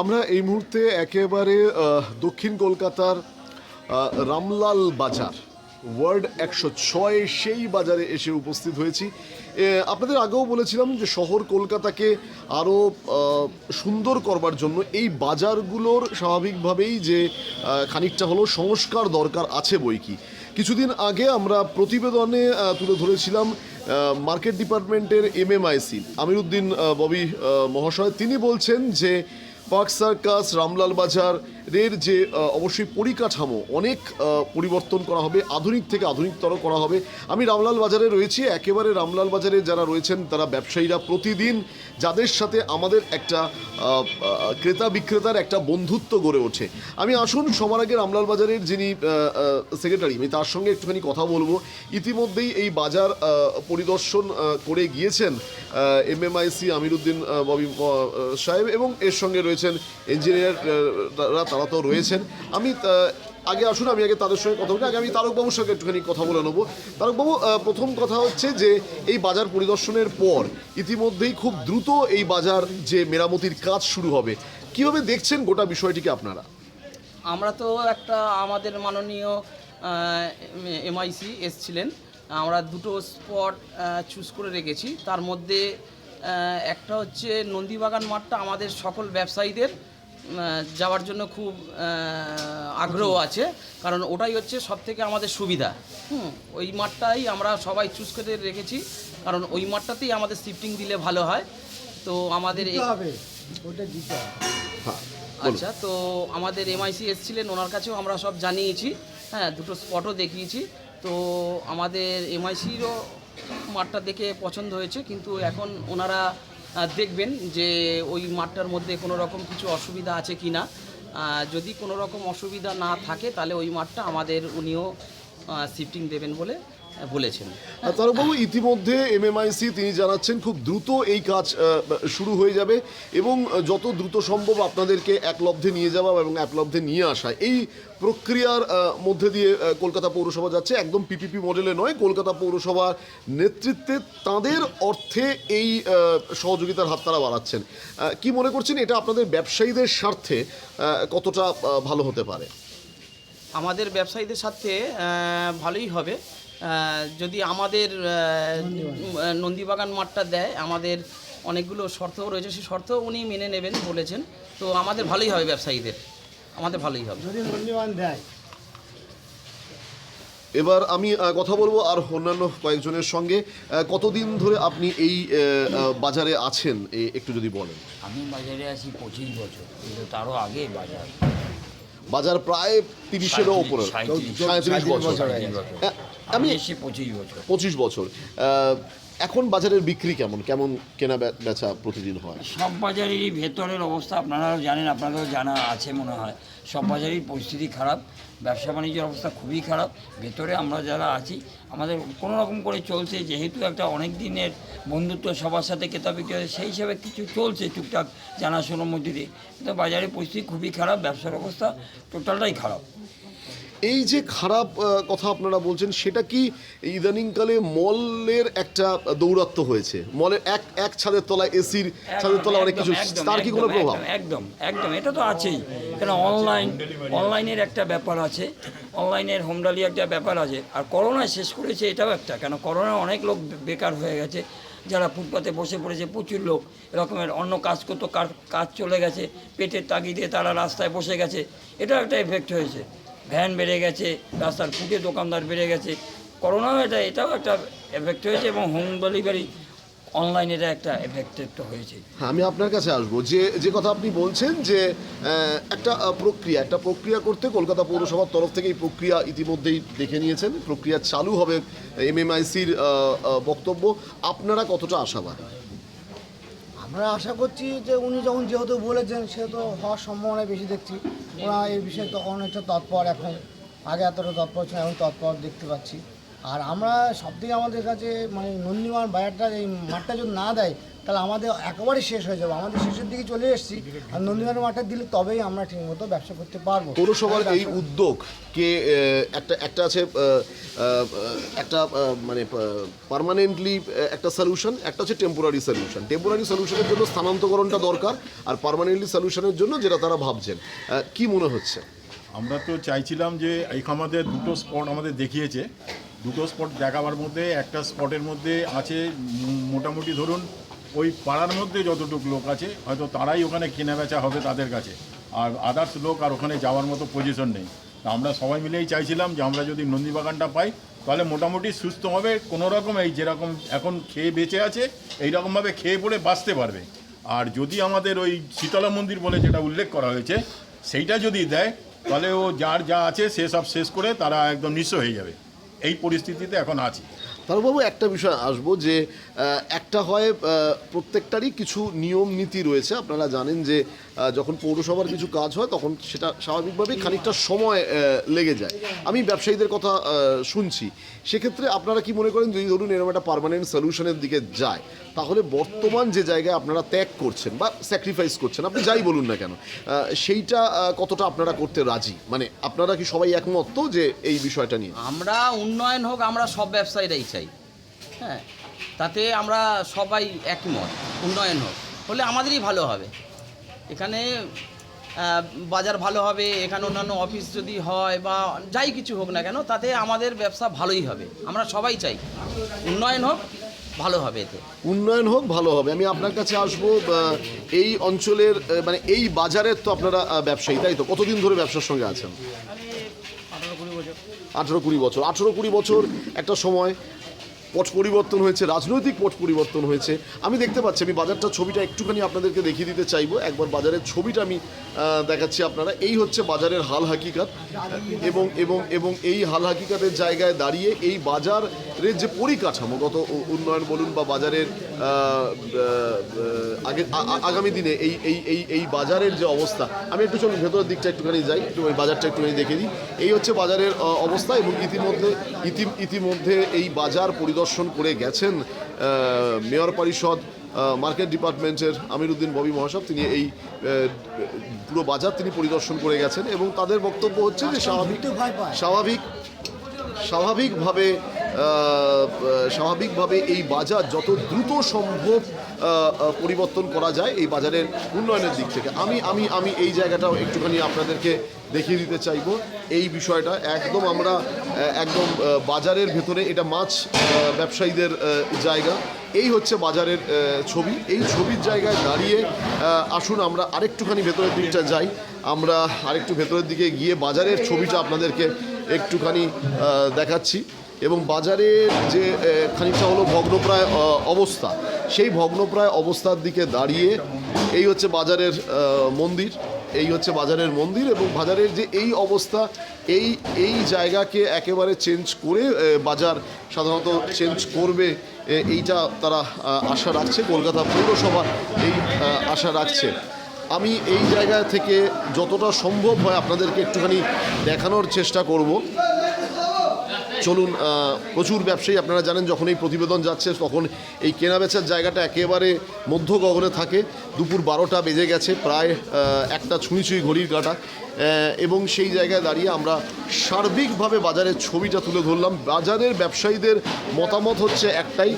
আমরা এই মুহূর্তে একেবারে দক্ষিণ কলকাতার রামলাল বাজার, ওয়ার্ড একশো ছয় সেই বাজারে এসে উপস্থিত হয়েছি। আপনাদের আগেও বলেছিলাম যে শহর কলকাতাকে আরও সুন্দর করবার জন্য এই বাজারগুলোর স্বাভাবিকভাবেই যে খানিকটা হলো সংস্কার দরকার আছে বই কি। কিছুদিন আগে আমরা প্রতিবেদনে তুলে ধরেছিলাম মার্কেট ডিপার্টমেন্টের এমএমআইসি। আমিরুদ্দিন ববি মহাশয়, তিনি বলছেন যে পার্ক সার্কাস রামলাল বাজার এর যে অবশ্যই পরিকাঠামো, অনেক পরিবর্তন করা হবে, আধুনিক থেকে আধুনিকতর করা হবে। আমি রামলাল বাজারে রয়েছি, একেবারে রামলাল বাজারে যারা রয়েছেন, তারা ব্যবসায়ীরা প্রতিদিন যাদের সাথে আমাদের একটা ক্রেতা বিক্রেতার একটা বন্ধুত্ব গড়ে ওঠে। আমি আসুন, সবার আগে রামলাল বাজারের যিনি সেক্রেটারি, আমি তার সঙ্গে একটুখানি কথা বলব। ইতিমধ্যেই এই বাজার পরিদর্শন করে গিয়েছেন এমএমআইসি আমিরুদ্দিন ববি সাহেব এবং এর সঙ্গে রয়েছেন ইঞ্জিনিয়াররা তারা তো রয়েছেন। আমি আগে আসুন, আমি আগে তাদের সঙ্গে কথা বলি। আগে আমি তারকবাবুর সঙ্গে একটুখানি কথা বলে নেব। তারকবাবু প্রথম কথা হচ্ছে যে, এই বাজার পরিদর্শনের পর ইতিমধ্যেই খুব দ্রুত এই বাজার যে মেরামতির কাজ শুরু হবে। কীভাবে দেখছেন গোটা বিষয়টিকে আপনারা? আমরা তো একটা আমাদের মাননীয় এমআইসি এসছিলেন। আমরা দুটো স্পট চুজ করে রেখেছি। তার মধ্যে একটা হচ্ছে নন্দীবাগান মাঠটা আমাদের সকল ব্যবসায়ীদের যাওয়ার জন্য খুব আগ্রহ আছে। কারণ ওটাই হচ্ছে সব থেকে আমাদের সুবিধা। হুম ওই মাঠটাই আমরা সবাই চুজ করে রেখেছি। কারণ ওই মাঠটাতেই আমাদের শিফটিং দিলে ভালো হয়। তো আমাদের এ- ওটা দিতে হ্যাঁ আচ্ছা তো আমাদের এমআইসি এসেছিলেন ওনার কাছেও আমরা সব জানিয়েছি। হ্যাঁ দুটো স্পটও দেখিয়েছি। তো আমাদের এমআইসিরও মাঠটা দেখে পছন্দ হয়েছে। কিন্তু এখন ওনারা দেখবেন যে ওই মাঠটার মধ্যে কোনো রকম কিছু অসুবিধা আছে কি না। যদি কোনো রকম অসুবিধা না থাকে, তাহলে ওই মাঠটা আমাদের উনিও শিফটিং দেবেন বলে বলেছেন। তারকবাবু ইতিমধ্যে এমএমআইসি তিনি জানাচ্ছেন খুব দ্রুত এই কাজ শুরু হয়ে যাবে এবং যত দ্রুত সম্ভব আপনাদেরকে একলব্ধে নিয়ে যাওয়া এবং একলব্ধে নিয়ে আসা। এই প্রক্রিয়ার মধ্যে দিয়ে কলকাতা পৌরসভা যাচ্ছে একদম পিপিপি মডেলে নয় কলকাতা পৌরসভার নেতৃত্বে তাদের অর্থে এই সহযোগিতার হাত তারা বাড়াচ্ছেন। কি মনে করছেন এটা আপনাদের ব্যবসায়ীদের স্বার্থে কতটা ভালো হতে পারে? আমাদের ব্যবসায়ীদের সাথে আহ, ভালোই হবে। যদি আমাদের নন্দীবাগান মাঠটা দেয় আমাদের অনেকগুলো শর্তও রয়েছে। সেই শর্ত উনি মেনে নেবেন বলেছেন। তো আমাদের ভালোই হবে ব্যবসায়ীদের। আমাদের ভালোই হবে। যদি মূল্যবান দেয়। এবার আমি কথা বলব আর অন্যান্য কয়েকজনের সঙ্গে। কতদিন ধরে আপনি এই বাজারে আছেন? একটু যদি বলেন। আমি বাজারে আছি পঁচিশ বছর। কিন্তু তারও আগে বাজার। বাজার প্রায় তিরিশেরও ওপরে। সাঁত্রিশ বছর। হ্যাঁ, আমি এসেছি পঁচিশ বছর। পঁচিশ বছর। এখন বাজারের বিক্রি কেমন? কেমন কেনা বেচা প্রতিদিন হয়? সব বাজারেরই ভেতরের অবস্থা আপনারাও জানেন আপনাদেরও জানা আছে মনে হয়। সব বাজারেরই পরিস্থিতি খারাপ ব্যবসা বাণিজ্যের অবস্থা খুবই খারাপ। ভেতরে আমরা যারা আছি আমাদের কোনো রকম করে চলছে যেহেতু একটা অনেক দিনের বন্ধুত্ব সবার সাথে ক্রেতা বিক্রয় সেই হিসাবে কিছু চলছে টুকটাক জানাশোনার মধ্যে দিয়ে। কিন্তু বাজারের পরিস্থিতি খুবই খারাপ ব্যবসার অবস্থা টোটালটাই খারাপ। এই যে খারাপ কথা আপনারা বলছেন সেটা কি ইদানিংকালে মলের একটা দৌরাত্ম হয়েছে? মলের এক এক ছাদের তলায় এসির ছাদের তলায় অনেক কিছু তার কি কোনো প্রভাব? একদম একদম এটা তো আছেই। কেন অনলাইন অনলাইনের একটা ব্যাপার আছে অনলাইনের হোমডালি একটা ব্যাপার আছে আর করোনা শেষ করেছে এটাও একটা। কেন করোনায় অনেক লোক বেকার হয়ে গেছে যারা ফুটপাতে বসে পড়েছে প্রচুর লোক এরকমের অন্য কাজ করতো কার- কাজ চলে গেছে পেটের তাগিদে তারা রাস্তায় বসে গেছে এটাও একটা এফেক্ট হয়েছে। ভ্যান বেড়ে গেছে, রাস্তার ফুটে দোকানদার বেড়ে গেছে। করোনাও এটা, এটাও একটা এফেক্ট হয়েছে এবং হোম ডেলিভারি অনলাইনে এটা একটা এফেক্টেড হয়েছে। হ্যাঁ আমি আপনার কাছে আসব। যে যে কথা আপনি বলছেন যে একটা প্রক্রিয়া একটা প্রক্রিয়া করতে কলকাতা পৌরসভার তরফ থেকে এই প্রক্রিয়া ইতিমধ্যেই দেখে নিয়েছেন। প্রক্রিয়া চালু হবে এমএমআইসির বক্তব্য। আপনারা কতটা আশাবাদী? আমরা আশা করছি যে উনি যখন যেহেতু বলেছেন, সেহেতু হওয়ার সম্ভাবনায় বেশি দেখছি। ওরা এই বিষয়ে তখন একটা তৎপর এখন। আগে এতটা তৎপর ছিল এখন তৎপর দেখতে পাচ্ছি। আর আমরা সব থেকে আমাদের কাছে মানে নন্দীমান বাজারটা এই মাঠটা যদি না দেয় তাহলে আমাদের একেবারে শেষ হয়ে যাবে। আমাদের শেষের দিকে চলে এসেছি আর নন্দীমান মাঠটা দিলে তবেই আমরা ঠিকমতো ব্যবসা করতে পারব। পৌরসভার এই উদ্যোগ কে একটা একটা আছে একটা মানে পার্মানেন্টলি একটা সলিউশন একটা হচ্ছে টেম্পোরারি সলিউশন টেম্পোরারি সলিউশনের জন্য স্থানান্তকরণটা দরকার আর পারমানেন্টলি সলিউশনের জন্য যেটা তারা ভাবছেন। কি মনে হচ্ছে? আমরা তো চাইছিলাম যে এই আমাদের দুটো স্পট আমাদের দেখিয়েছে। দুটো স্পট দেখাবার মধ্যে, একটা স্পটের মধ্যে আছে মোটামুটি ধরুন ওই পাড়ার মধ্যে যতটুকু লোক আছে, হয়তো তারাই ওখানে কেনা বেচা হবে তাদের কাছে। আর আদার্স লোক আর ওখানে যাওয়ার মতো পজিশন নেই। তা আমরা সবাই মিলেই চাইছিলাম যে আমরা যদি নন্দীবাগানটা পাই, তাহলে মোটামুটি সুস্থভাবে কোনো রকম এই যেরকম এখন খেয়ে বেঁচে আছে এই রকমভাবে খেয়ে পড়ে বাঁচতে পারবে। আর যদি আমাদের ওই শীতলা মন্দির বলে যেটা উল্লেখ করা হয়েছে, সেইটা যদি দেয়, তাহলে ও যার যা আছে সে সব শেষ করে তারা একদম নিঃস্ব হয়ে যাবে। এই পরিস্থিতিতে এখন আছি। তারবাবু একটা বিষয় আসব যে একটা হয় প্রত্যেকটারই কিছু নিয়ম, নীতি রয়েছে। আপনারা জানেন যে যখন পৌরসভার কিছু কাজ হয়, তখন সেটা স্বাভাবিকভাবেই খানিকটা সময় লেগে যায়। আমি ব্যবসায়ীদের কথা শুনছি। সেক্ষেত্রে আপনারা কি মনে করেন, যদি ধরুন এরকম একটা পারমানেন্ট সলিউশনের দিকে যায় তাহলে বর্তমান যে জায়গায় আপনারা ত্যাগ করছেন বা স্যাক্রিফাইস করছেন, আপনি যাই বলুন না কেন সেইটা কতটা আপনারা করতে রাজি? মানে আপনারা কি সবাই একমত তো যে এই বিষয়টা নিয়ে? আমরা উন্নয়ন হোক, আমরা সব ব্যবসায়ীরাই চাই। হ্যাঁ তাতে আমরা সবাই একমত, উন্নয়ন হোক, হলে আমাদেরই ভালো হবে। এখানে বাজার ভালো হবে এখানে অন্যান্য অফিস যদি হয় বা যাই কিছু হোক না কেন তাতে আমাদের ব্যবসা ভালোই হবে। আমরা সবাই চাই। উন্নয়ন হোক ভালো হবে এতে। উন্নয়ন হোক ভালো হবে। আমি আপনার কাছে আসব এই অঞ্চলের মানে এই বাজারের তো আপনারা ব্যবসায়ী তাই তো? কতদিন ধরে ব্যবসার সঙ্গে আছেন? আঠেরো কুড়ি বছর। আঠেরো কুড়ি বছর একটা সময়। পট পরিবর্তন হয়েছে, রাজনৈতিক পট পরিবর্তন হয়েছে। আমি দেখতে পাচ্ছি, আমি বাজারটা ছবিটা একটুখানি আপনাদেরকে দেখিয়ে দিতে চাইব। একবার বাজারের ছবিটা আমি দেখাচ্ছি আপনারা। এই হচ্ছে বাজারের হাল হাকিকাত। এবং এবং এবং এই হাল হাকিকাতের জায়গায় দাঁড়িয়ে এই বাজারের যে পরিকাঠামোগত উন্নয়ন বলুন বা বাজারের আগে আগামী দিনে এই এই এই এই বাজারের যে অবস্থা আমি একটু চলুন ভেতরের দিকটা একটুখানি যাই একটু ওই বাজারটা একটুখানি দেখে দিই এই হচ্ছে বাজারের অবস্থা এবং ইতিমধ্যে ইতি ইতিমধ্যে এই বাজার পরিদর্শন করে গেছেন মেয়র পরিষদ মার্কেট ডিপার্টমেন্টের আমিরুদ্দিন ববি মহাশব তিনি এই পুরো বাজার তিনি পরিদর্শন করে গেছেন এবং তাদের বক্তব্য হচ্ছে যে স্বাভাবিক। স্বাভাবিক স্বাভাবিকভাবে স্বাভাবিকভাবে এই বাজার যত দ্রুত সম্ভব পরিবর্তন করা যায় এই বাজারের উন্নয়নের দিক থেকে। আমি আমি আমি এই জায়গাটাও একটুখানি আপনাদেরকে দেখিয়ে দিতে চাইব। এই বিষয়টা একদম আমরা একদম বাজারের ভেতরে এটা মাছ ব্যবসায়ীদের জায়গা। এই হচ্ছে বাজারের ছবি। এই ছবির জায়গায় দাঁড়িয়ে আসুন আমরা আরেকটুখানি ভেতরের দিকটা যাই। আমরা আরেকটু ভেতরের দিকে গিয়ে বাজারের ছবিটা আপনাদেরকে একটুখানি দেখাচ্ছি। এবং বাজারের যে খানিকটা হলো ভগ্নপ্রায় অবস্থা, সেই ভগ্নপ্রায় অবস্থার দিকে দাঁড়িয়ে এই হচ্ছে বাজারের মন্দির, এই হচ্ছে বাজারের মন্দির এবং বাজারের যে এই অবস্থা, এই এই জায়গাকে একেবারে চেঞ্জ করে বাজার সাধারণত চেঞ্জ করবে এইটা তারা আশা রাখছে, কলকাতা পৌরসভা এই আশা রাখছে। আমি এই জায়গা থেকে যতটা সম্ভব হয় আপনাদেরকে একটুখানি দেখানোর চেষ্টা করব। চলুন প্রচুর ব্যবসায়ী আপনারা জানেন, যখন এই প্রতিবেদন যাচ্ছে, তখন এই কেনাবেচার জায়গাটা একেবারে মধ্য গগনে থাকে। দুপুর বারোটা বেজে গেছে, প্রায় একটা ছুঁই ছুঁই ঘড়ির কাটা। এবং সেই জায়গায় দাঁড়িয়ে আমরা সার্বিকভাবে বাজারের ছবিটা তুলে ধরলাম। বাজারের ব্যবসায়ীদের মতামত হচ্ছে একটাই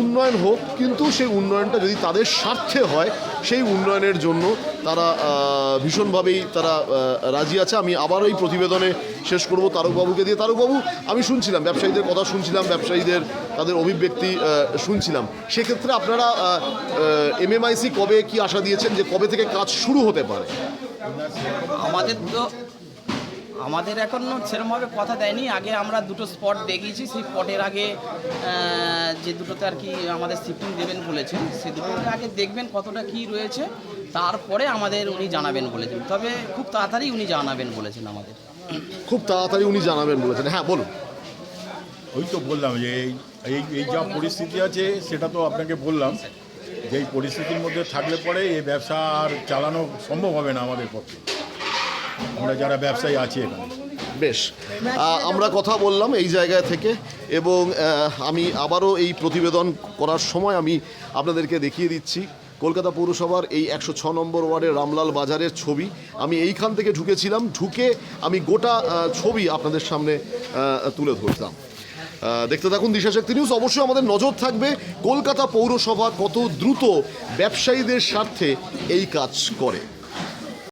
উন্নয়ন হোক, কিন্তু সেই উন্নয়নটা যদি তাদের স্বার্থে হয়, সেই উন্নয়নের জন্য তারা ভীষণভাবেই তারা রাজি আছে। আমি আবার এই প্রতিবেদনে শেষ করব তারকবাবুকে দিয়ে। তারকবাবু, আমি শুনছিলাম, ব্যবসায়ীদের কথা শুনছিলাম, ব্যবসায়ীদের, তাদের অভিব্যক্তি শুনছিলাম। সেক্ষেত্রে আপনারা এমএমআইসি কবে কি আশা দিয়েছেন যে কবে থেকে কাজ শুরু হতে পারে? আমাদের তো আমাদের এখন সেরকমভাবে কথা দেয়নি। আগে আমরা দুটো স্পট দেখিয়েছি সেই স্পটের আগে যে দুটোতে আর কি আমাদের শিফটিং দেবেন বলেছেন সে দুটোতে আগে দেখবেন কতটা কি রয়েছে তারপরে আমাদের উনি জানাবেন বলেছেন। তবে খুব তাড়াতাড়ি উনি জানাবেন বলেছেন আমাদের। খুব তাড়াতাড়ি উনি জানাবেন বলেছেন। হ্যাঁ বলুন। ওই তো বললাম যে এই এই এই যা পরিস্থিতি আছে সেটা তো আপনাকে বললাম। যে এই পরিস্থিতির মধ্যে থাকলে পরে এই ব্যবসা আর চালানো সম্ভব হবে না আমাদের পক্ষে। আমরা যারা ব্যবসায়ী আছি এখানে। বেশ আমরা কথা বললাম এই জায়গা থেকে এবং আমি আবারও এই প্রতিবেদন করার সময় আমি আপনাদেরকে দেখিয়ে দিচ্ছি। কলকাতা পৌরসভার এই একশো ছ নম্বর ওয়ার্ডের রামলাল বাজারের ছবি। আমি এইখান থেকে ঢুকেছিলাম, ঢুকে আমি গোটা ছবি আপনাদের সামনে তুলে ধরতাম। দেখতে থাকুন দিশাশক্তি নিউজ অবশ্যই আমাদের নজর থাকবে কলকাতা পৌরসভা কত দ্রুত ব্যবসায়ীদের স্বার্থে এই কাজ করে।